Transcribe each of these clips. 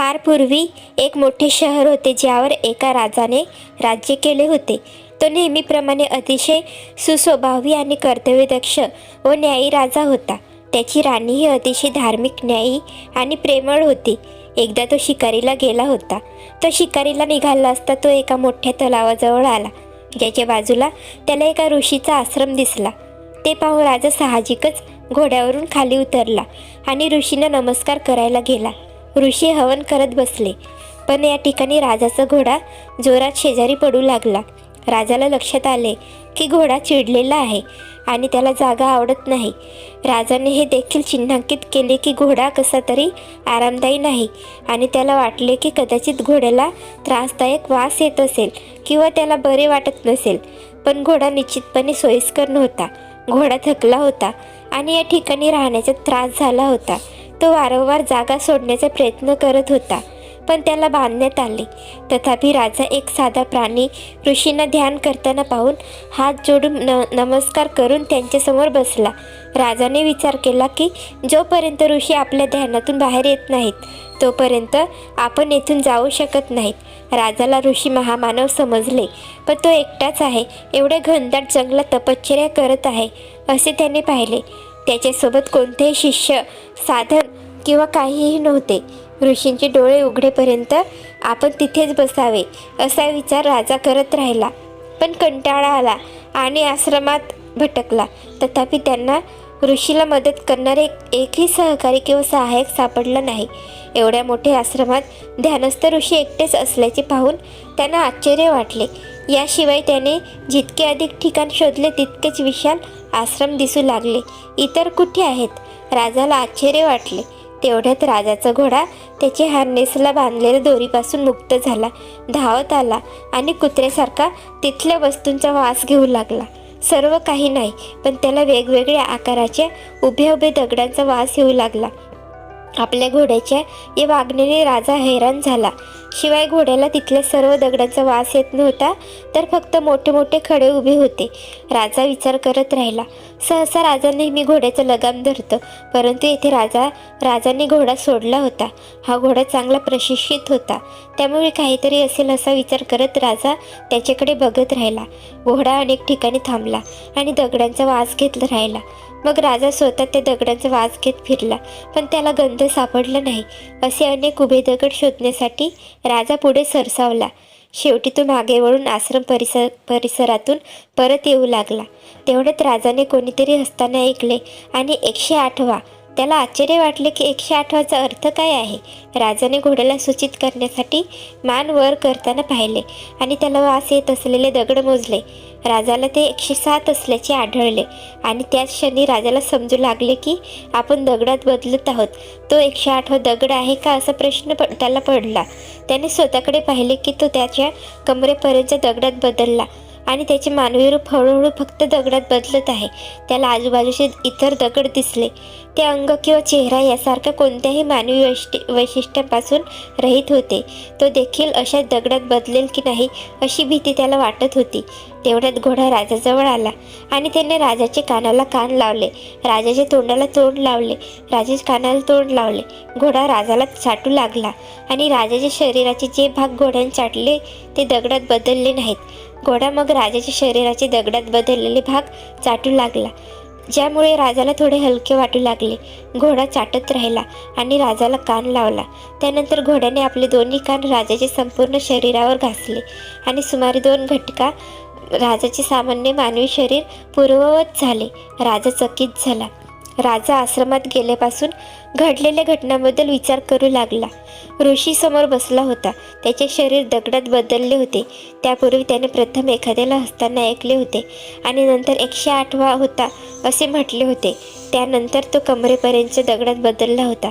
फार पूर्वी एक मोठे शहर होते ज्यावर एका राजाने राज्य केले होते. तो नेहमीप्रमाणे अतिशय सुस्वभावी आणि कर्तव्यदक्ष व न्यायी राजा होता. त्याची राणीही अतिशय धार्मिक न्यायी आणि प्रेमळ होती. एकदा तो शिकारीला गेला होता. तो शिकारीला निघाला असता तो एका मोठ्या तलावाजवळ आला. ज्याच्या बाजूला त्याला एका ऋषीचा आश्रम दिसला. ते पाहून राजा साहजिकच घोड्यावरून खाली उतरला आणि ऋषीनं नमस्कार करायला गेला. ऋषी हवन करत बसले. पण या ठिकाणी राजाचा घोडा जोरात शेजारी पडू लागला. राजाला लक्षात आले की घोडा चिडलेला आहे आणि त्याला जागा आवडत नाही. राजाने हे देखील चिन्हांकित केले की घोडा कसा तरी आरामदायी नाही आणि त्याला वाटले की कदाचित घोड्याला त्रासदायक वास येत असेल किंवा त्याला बरे वाटत नसेल. पण घोडा निश्चितपणे सोयीस्कर नव्हता. घोडा थकला होता आणि या ठिकाणी राहण्याचा त्रास झाला होता. तो वारंवार जागा सोडण्याचा प्रयत्न करत होता पण त्याला बांधण्यात आले. तथापि राजा एक साधा प्राणी ऋषींना ध्यान करताना पाहून हात जोडून न नमस्कार करून त्यांच्यासमोर बसला. राजाने विचार केला की जोपर्यंत ऋषी आपल्या ध्यानातून बाहेर येत नाहीत तोपर्यंत आपण येथून जाऊ शकत नाहीत. राजाला ऋषी महामानव समजले पण तो एकटाच आहे एवढ्या घनदाट जंगलात तपश्चर्या करत आहे असे त्याने पाहिले. त्याच्यासोबत कोणतेही शिष्य साधं किंवा काहीही नव्हते. ऋषींचे डोळे उघडेपर्यंत आपण तिथेच बसावे असा विचार राजा करत राहिला. पण कंटाळा आला आणि आश्रमात भटकला. तथापि त्यांना ऋषीला मदत करणारे एकही सहकारी किंवा सहाय्यक सापडला नाही. एवढ्या मोठ्या आश्रमात ध्यानस्थ ऋषी एकटेच असल्याचे पाहून त्यांना आश्चर्य वाटले. याशिवाय त्याने जितके अधिक ठिकाण शोधले तितकेच विशाल आश्रम दिसू लागले. इतर कुठे आहेत? राजाला आश्चर्य वाटले. तेवढ्यात राजाचा घोडा त्याचे हार्नेसला बांधलेल्या दोरीपासून मुक्त झाला. धावत आला आणि कुत्र्यासारखा तिथल्या वस्तूंचा वास घेऊ लागला. सर्व काही नाही पण त्याला वेगवेगळ्या आकाराच्या उभ्या उभ्या दगडांचा वास येऊ लागला. आपल्या घोड्याच्या या वागण्याने राजा हैराण झाला. शिवाय घोड्याला तिथल्या सर्व दगडांचा वास येत नव्हता तर फक्त मोठे मोठे खडे उभे होते. राजा विचार करत राहिला सहसा राजा नेहमी घोड्याचं लगाम धरतो परंतु येथे राजा राजाने घोडा सोडला होता. हा घोडा चांगला प्रशिक्षित होता. त्यामुळे काहीतरी असेल असा विचार करत राजा त्याच्याकडे बघत राहिला. घोडा अनेक ठिकाणी थांबला आणि दगडांचा वास घेतला राहिला. मग राजा स्वतः त्या दगडांचा वास घेत फिरला पण त्याला गंध सापडला नाही. असे अनेक उभे दगड शोधण्यासाठी राजा पुढे सरसावला. शेवटी तो मागे वळून आश्रम परिसर परिसरातून परत येऊ लागला. तेवढ्यात राजाने कोणीतरी हसताना ऐकले आणि एकशे आठवा त्याला आश्चर्य वाटले की एकशे आठवाचा अर्थ काय आहे? राजाने घोड्याला सूचित करण्यासाठी मान वर करताना पाहिले आणि त्याला वास येत असलेले दगड मोजले. राजाला ते एकशे सात असल्याचे आढळले आणि त्याच क्षणी राजाला समजू लागले की आपण दगडात बदलत आहोत. तो एकशे आठवा दगड आहे का असा प्रश्न प त्याला पडला. त्याने स्वतःकडे पाहिले की तो त्याच्या कमरेपर्यंतच्या दगडात बदलला आणि त्याचे मानवी रूप हळूहळू फक्त दगडात बदलत आहे. त्याला आजूबाजूचे इतर दगड दिसले. ते अंग किंवा चेहरा यासारख्या कोणत्याही मानवी वैशिष्ट वैशिष्ट्यापासून रहित होते. तो देखील अशा दगडात बदलेल की नाही अशी भीती त्याला वाटत होती. तेवढ्यात घोडा राजाजवळ आला आणि त्याने राजाचे कानाला कान लावले. राजाच्या तोंडाला तोंड लावले. राजाच्या कानाला तोंड लावले. घोडा राजाला चाटू लागला आणि राजाच्या शरीराचे जे भाग घोड्याने चाटले ते दगडात बदलले नाहीत. घोडा मग राजाच्या शरीराचे दगडात बदललेले भाग चाटू लागला. ज्यामुळे राजाला थोडे हलके वाटू लागले. घोडा चाटत राहिला आणि राजाला कान लावला. त्यानंतर घोड्याने आपले दोन्ही कान राजाचे संपूर्ण शरीरावर घासले आणि सुमारे दोन घटका राजाचे सामान्य मानवी शरीर पूर्ववत झाले. राजा चकित झाला. राजा आश्रमात गेल्यापासून घडलेल्या घटनांबद्दल विचार करू लागला. ऋषी समोर बसला होता. त्याचे शरीर दगडात बदलले होते. त्यापूर्वी त्याने प्रथम एखाद्याला हसताना ऐकले होते आणि नंतर एकशे आठवा होता असे म्हटले होते. त्यानंतर तो कमरेपर्यंत दगडात बदलला होता.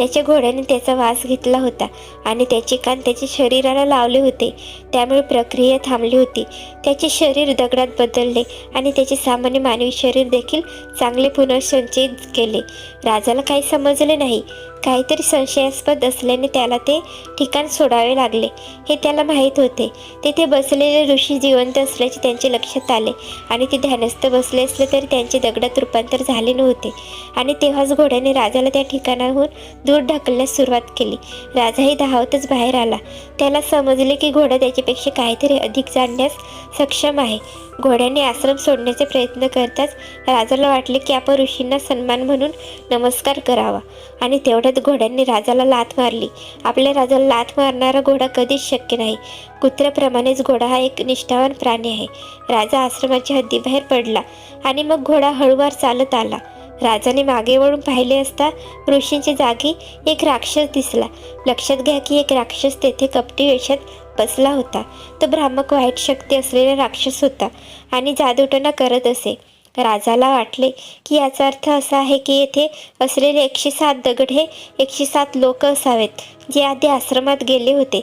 त्याच्या घोड्याने त्याचा वास घेतला होता आणि त्याचे कान त्याच्या शरीराला लावले होते. त्यामुळे प्रक्रिया थांबली होती. त्याचे शरीर दगडात बदलले आणि त्याचे सामान्य मानवी शरीर देखील चांगले पुनर्संचयित केले. राजाला काही समजले नाही. काहीतरी संशयास्पद असल्याने त्याला ते ठिकाण सोडावे लागले. हे त्याला माहीत होते. तेथे बसलेले ऋषी जिवंत असल्याचे त्यांचे लक्षात आले आणि ते ध्यानस्थ बसले असले तरी त्यांचे दगडात रूपांतर झाले नव्हते. आणि तेव्हाच घोड्याने राजाला त्या ठिकाणाहून दूर ढकलण्यास सुरुवात केली. राजाही धावतच बाहेर आला. त्याला समजले की घोडा त्याच्यापेक्षा काहीतरी अधिक जाणण्यास सक्षम आहे. घोड्याने आश्रम सोडण्याचे प्रयत्न करताच राजाला वाटले की आपण ऋषींना सन्मान म्हणून नमस्कार करावा. आणि तेवढ्यात घोड्यांनी राजाला लाथ मारली. आपल्या राजाला लाथ मारणारा घोडा कधीच शक्य नाही. कुत्र्याप्रमाणेच घोडा हा एक निष्ठावान प्राणी आहे. राजा आश्रमाच्या हद्दीबाहेर पडला आणि मग घोडा हळूवार चालत आला. राजाने मागे वळून पाहिले असता ऋषींच्या जागी एक राक्षस दिसला. लक्षात घ्या की एक राक्षस तेथे कपटी वेशात बसला होता. तो भ्रामक वाईट शक्ती असलेला राक्षस होता आणि जादूटना करत असे. राजाला वाटले की याचा अर्थ असा आहे की येथे असलेले एकशे सात दगड हे एकशे सात लोक असावेत जे आधी आश्रमात गेले होते.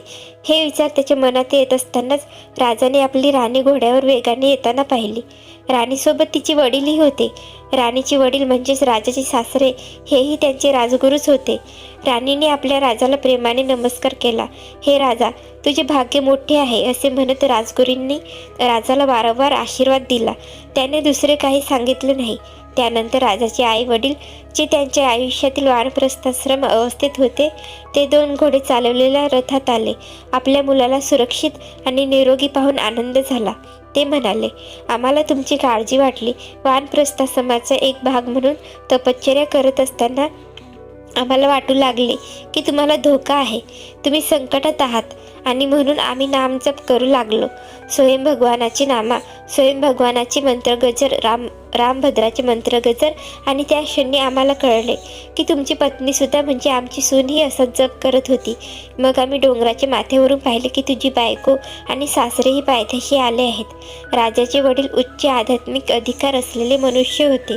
हे विचार त्याच्या मनात येत असतानाच राजाने आपली राणी घोड्यावर वेगाने येताना पाहिली. राणीसोबत तिचे वडीलही होते. राणीचे वडील म्हणजेच राजाचे सासरे हेही त्यांचे राजगुरूच होते. राणीने आपल्या राजाला प्रेमाने नमस्कार केला. हे राजा तुझे भाग्य मोठे आहे असे म्हणत राजगुरूंनी राजाला वारंवार आशीर्वाद दिला. त्याने दुसरे काही सांगितले नाही. त्यानंतर राजाचे आई वडील जे त्यांच्या आयुष्यातील वानप्रस्थाश्रम अवस्थेत होते ते दोन घोडे चालवलेल्या रथात आले. आपल्या मुलाला सुरक्षित आणि निरोगी पाहून आनंद झाला. ते म्हणाले आम्हाला तुमची काळजी वाटली. वानप्रस्थाश्रमाचा एक भाग म्हणून तपश्चर्या करत असताना आम्हाला वाटू लागले की तुम्हाला धोका आहे. तुम्ही संकटात आहात आणि म्हणून आम्ही नामजप करू लागलो. स्वयं भगवानाची नामा स्वयं भगवानाचे मंत्रगजर राम रामभद्राचे मंत्रगजर आणि त्या क्षणी आम्हाला कळले की तुमची पत्नीसुद्धा म्हणजे आमची सूनही असं जप करत होती. मग आम्ही डोंगराच्या माथ्यावरून पाहिले की तुझी बायको आणि सासरेही पायथ्याशी आले आहेत. राजाचे वडील उच्च आध्यात्मिक अधिकार असलेले मनुष्य होते.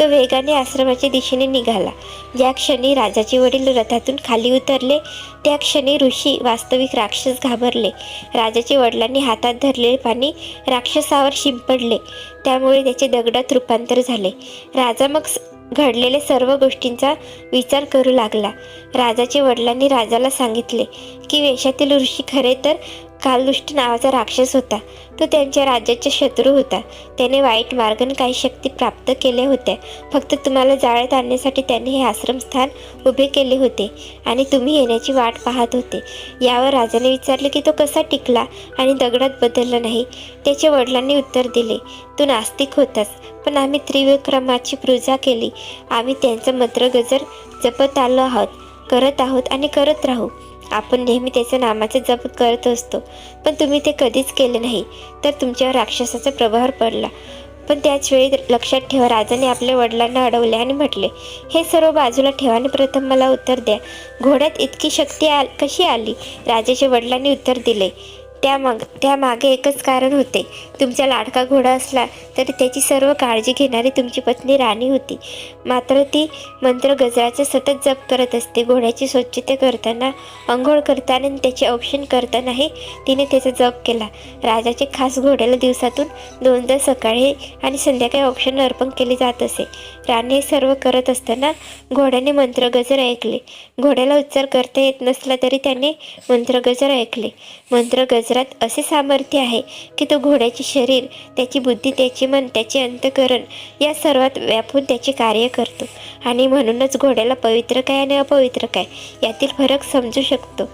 तो वेगाने आश्रमाच्या दिशेने निघाला. ज्या क्षणी राजाचे वडील रथातून खाली उतरले त्या क्षणी ऋषी वास्तविक राक्षस घाबरले. राजाचे वडिलांनी हातात धरलेले पाणी राक्षसावर शिंपडले. त्यामुळे त्याचे दगडात रूपांतर झाले. राजा मग घडलेले घडलेल्या सर्व गोष्टींचा विचार करू लागला. राजाचे वडिलांनी राजाला सांगितले की वेशातील ऋषी खरे तर कालदुष्ट नावाचा राक्षस होता. तो त्यांच्या राज्याचा शत्रू होता. त्याने वाईट मार्गन काही शक्ती प्राप्त केल्या होत्या. फक्त तुम्हाला जाळ्यात आणण्यासाठी त्याने हे आश्रमस्थान उभे केले होते आणि तुम्ही येण्याची वाट पाहत होते. यावर राजाने विचारले की तो कसा टिकला आणि दगडात बदलला नाही? त्याच्या वडिलांनी उत्तर दिले तू नास्तिक होतास पण आम्ही त्रिविक्रमाची पूजा केली. आम्ही त्यांचं मंत्रगजर जपत आलो आहोत करत आहोत आणि करत राहू. आपण नेहमी त्याच्या नामाचे जप करत असतो. पण तुम्ही ते कधीच केले नाही तर तुमच्यावर राक्षसाचा प्रभाव पडला. पण त्याच वेळी लक्षात ठेवा राजाने आपल्या वडिलांना अडवले आणि म्हटले हे सर्व बाजूला ठेवा आणि प्रथम मला उत्तर द्या. घोड्यात इतकी शक्ती आ कशी आली? राजाच्या वडिलांनी उत्तर दिले त्यामाग त्यामागे एकच कारण होते. तुमचा लाडका घोडा असला तरी त्याची सर्व काळजी घेणारी तुमची पत्नी राणी होती. मात्र ती मंत्र गजराचे सतत जप करत असते. घोड्याची स्वच्छता करताना अंघोळ करताना आणि त्याचे औक्षण करतानाही तिने त्याचा जप केला. राजाचे खास घोड्याला दिवसातून दोनदा सकाळी आणि संध्याकाळी औक्षण अर्पण केले जात असे. राणी हे सर्व करत असताना घोड्याने मंत्रगजर ऐकले. घोड्याला उच्चार करता येत नसला तरी त्याने मंत्रगजर ऐकले. वज्रात असे सामर्थ्य आहे की तो घोड्याचे शरीर त्याची बुद्धी त्याचे मन त्याचे अंतकरण या सर्वात व्यापून त्याचे कार्य करतो. आणि म्हणूनच घोड्याला पवित्र काय आणि अपवित्र काय यातील फरक समजू शकतो.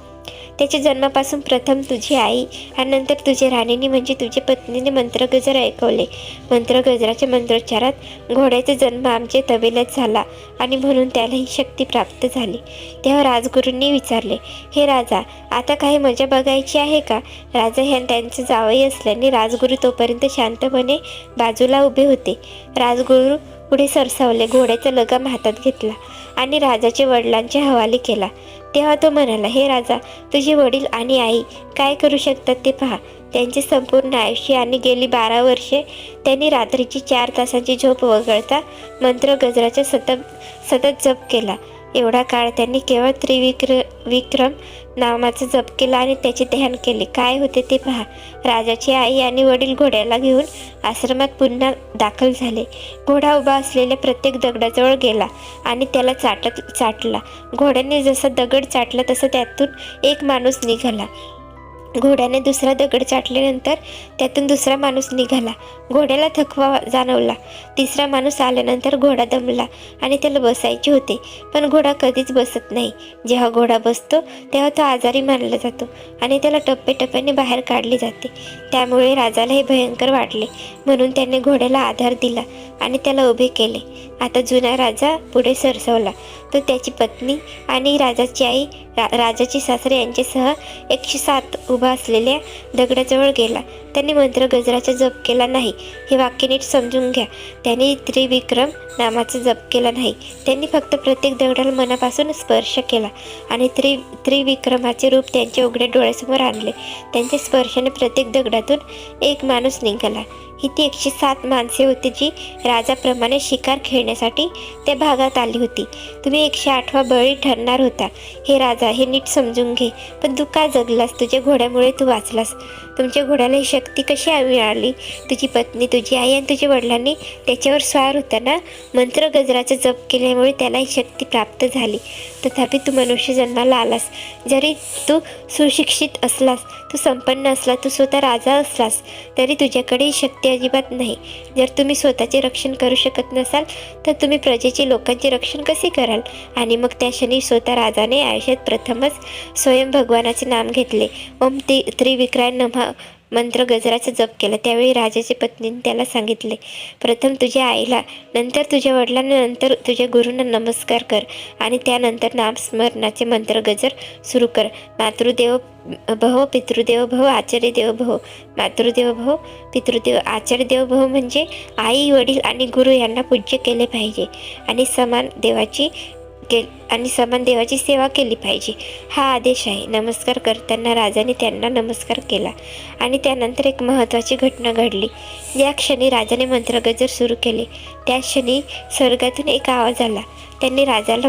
त्याच्या जन्मापासून प्रथम तुझी आई आणि नंतर तुझ्या राणीने म्हणजे तुझ्या पत्नीने मंत्रगजर ऐकवले. मंत्रगजराच्या मंत्रोच्चारात घोड्याचा जन्म आमच्या तबेल्यात झाला आणि म्हणून त्याला ही शक्ती प्राप्त झाली. तेव्हा राजगुरूंनी विचारले हे राजा आता काही मजा बघायची आहे का? राजा ह्या त्यांचे जावई असल्याने राजगुरू तोपर्यंत शांतपणे बाजूला उभे होते. राजगुरू पुढे सरसावले घोड्याचा लगाम हातात घेतला आणि राजाच्या वडिलांच्या हवाली केला. तेव्हा तो म्हणाला हे राजा तुझे वडील आणि आई काय करू शकतात ते पहा. त्यांचे संपूर्ण आयुष्य आणि गेली बारा वर्षे त्यांनी रात्रीची चार तासांची झोप वगळता मंत्र गजराचा सतत सतत जप केला. एवढा काळ त्यांनी केवळ त्रिविक्र विक्रम नामाचा जप केला आणि त्याचे ध्यान केले. काय होते ते पहा. राजाची आई आणि वडील घोड्याला घेऊन आश्रमात पुन्हा दाखल झाले. घोडा उभा असलेल्या प्रत्येक दगडाजवळ गेला आणि त्याला चाटत चाटला. घोड्याने जसं दगड चाटला तसं त्यातून एक माणूस निघाला. घोड्याने दुसरा दगड चाटल्यानंतर त्यातून दुसरा माणूस निघाला. घोड्याला थकवा जाणवला. तिसरा माणूस आल्यानंतर घोडा दमला आणि त्याला बसायचे होते. पण घोडा कधीच बसत नाही. जेव्हा घोडा बसतो तेव्हा तो आजारी मानला जातो आणि त्याला टप्प्याटप्प्याने बाहेर काढले जाते. त्यामुळे राजाला हे भयंकर वाटले. म्हणून त्याने घोड्याला आधार दिला आणि त्याला उभे केले. आता जुना राजा पुढे सरसवला. तो त्याची पत्नी आणि राजाची आई रा राजाची सासरे यांच्यासह एकशे सात उभा असलेल्या दगडाजवळ गेला. त्यांनी मंत्र गजराचा जप केला नाही. हे वाक्य नीट समजून घ्या. त्यांनी त्रिविक्रम नामाचा जप केला नाही. त्यांनी फक्त प्रत्येक दगडाला मनापासून स्पर्श केला आणि त्रि त्रिविक्रमाचे रूप त्यांच्या उघड्या डोळ्यासमोर आणले. त्यांच्या स्पर्शाने प्रत्येक दगडातून एक माणूस निघाला. ही ती एकशे सात माणसे होती जी राजाप्रमाणे शिकार खेळण्यासाठी त्या भागात आली होती. तुम्ही एकशे आठवा बळी ठरणार होता. हे राजा हे नीट समजून घे. पण तू का जगलास? तुझ्या घोड्यामुळे तू वाचलास. तुमच्या घोड्याला ही शक्ती कशी मिळाली? तुझी पत्नी तुझी आई आणि तुझ्या वडिलांनी त्याच्यावर स्वार होताना मंत्र गजराचा जप केल्यामुळे त्याला ही शक्ती प्राप्त झाली. तथापि तू मनुष्य जन्माला आलास. जरी तू सुशिक्षित असलास तू संपन्न असला तू स्वतः राजा असलास तरी तुझ्याकडे ही शक्ती अजिबात नाही. जर तुम्ही स्वतःचे रक्षण करू शकत नसाल तर तुम्ही प्रजेचे लोकांचे रक्षण कसे कराल? आणि मग त्या क्षणी स्वतः राजाने आयुष्यात प्रथमच स्वयं भगवानाचे नाम घेतले. ओम ते त्रिविक्राय नमः. मंत्र गजराचा जप केला. त्यावेळी राजाच्या पत्नीने त्याला सांगितले प्रथम तुझ्या आईला नंतर तुझ्या वडिलांना नंतर तुझ्या गुरूंना नमस्कार कर आणि त्यानंतर नामस्मरणाचे मंत्र गजर सुरू कर. मातृदेव भव पितृदेव भव आचार्य देव भव. मातृदेव भव पितृदेव आचार्य देव भव म्हणजे आई वडील आणि गुरु यांना पूज्य केले पाहिजे आणि समान देवाची के आणि समान देवाची सेवा केली पाहिजे. हा आदेश आहे. नमस्कार करताना राजाने त्यांना नमस्कार केला आणि त्यानंतर एक महत्त्वाची घटना घडली. ज्या क्षणी राजाने मंत्रगजर सुरू केले त्या क्षणी स्वर्गातून एक आवाज आला. त्यांनी राजाला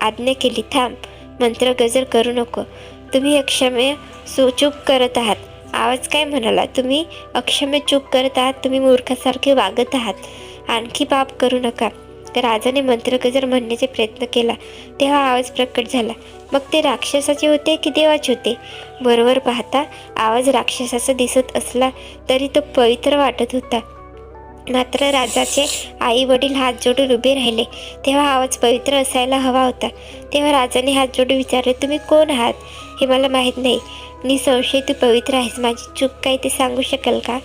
आज्ञा केली थांब मंत्रगजर करू नको. तुम्ही अक्षम्य सुचूप करत आहात. आवाज काय म्हणाला? तुम्ही अक्षम्य चूक करत आहात? तुम्ही मूर्खासारखे वागत आहात. आणखी पाप करू नका. राजाने मंत्रगजर म्हणण्याचा प्रयत्न केला. तेव्हा आवाज प्रकट झाला. मग ते राक्षसाचे होते की देवाचे होते? बरोबर पाहता आवाज राक्षसाचा दिसत असला तरी तो पवित्र वाटत होता. मात्र राजाचे आई वडील हात जोडून उभे राहिले. तेव्हा आवाज पवित्र असायला हवा होता. तेव्हा राजाने हात जोडून विचारले तुम्ही कोण आहात? हे मला माहीत नाही. निसंशय तू पवित्र आहेस. माझी चूक काय ते सांगू शकाल का?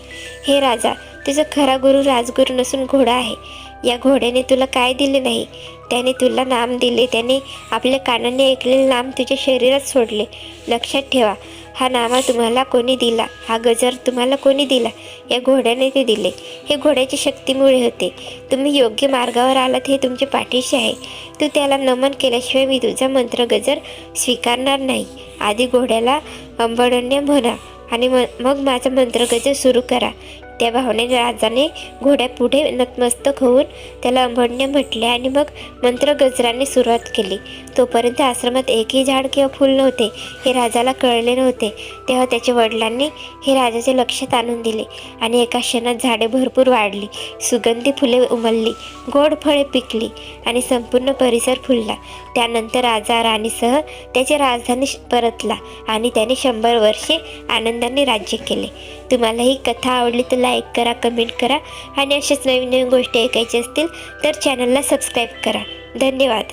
हे राजा तुझा खरा गुरु राजगुरू नसून घोडा आहे. या घोड्याने तुला काय दिले नाही? त्याने तुला नाम दिले. त्याने आपल्या कानाने ऐकलेले नाम तुझ्या शरीरात सोडले. लक्षात ठेवा हा नामा तुम्हाला कोणी दिला? हा गजर तुम्हाला कोणी दिला? या घोड्याने ते दिले. हे घोड्याच्या शक्तीमुळे होते. तुम्ही योग्य मार्गावर आलात हे तुमचे पाठीशी आहे. तू त्याला नमन केल्याशिवाय मी तुझा मंत्र गजर स्वीकारणार नाही. आधी घोड्याला अंबडण्य म्हणा आणि म मग माझा मंत्रगजर सुरू करा. त्या भावनेने राजाने घोड्यापुढे नतमस्तक होऊन त्याला अंबण्य म्हटले आणि मग मंत्र गजराने सुरुवात केली. तोपर्यंत आश्रमात एकही झाड किंवा फुल नव्हते हे राजाला कळले नव्हते. तेव्हा त्याच्या वडिलांनी हे राजाच्या लक्षात आणून दिले आणि एका क्षणात झाडे भरपूर वाढली सुगंधी फुले उमलली गोड फळे पिकली आणि संपूर्ण परिसर फुलला. त्यानंतर राजा राणीसह त्याच्या राजधानी परतला आणि त्याने शंभर वर्षे आनंदाने राज्य केले. तुम्हाला ही कथा आवडली तर लाईक करा कमेंट करा आणि अशाच नवीन नवीन गोष्टी ऐकायच्या असतील तर चॅनलला सबस्क्राईब करा. धन्यवाद.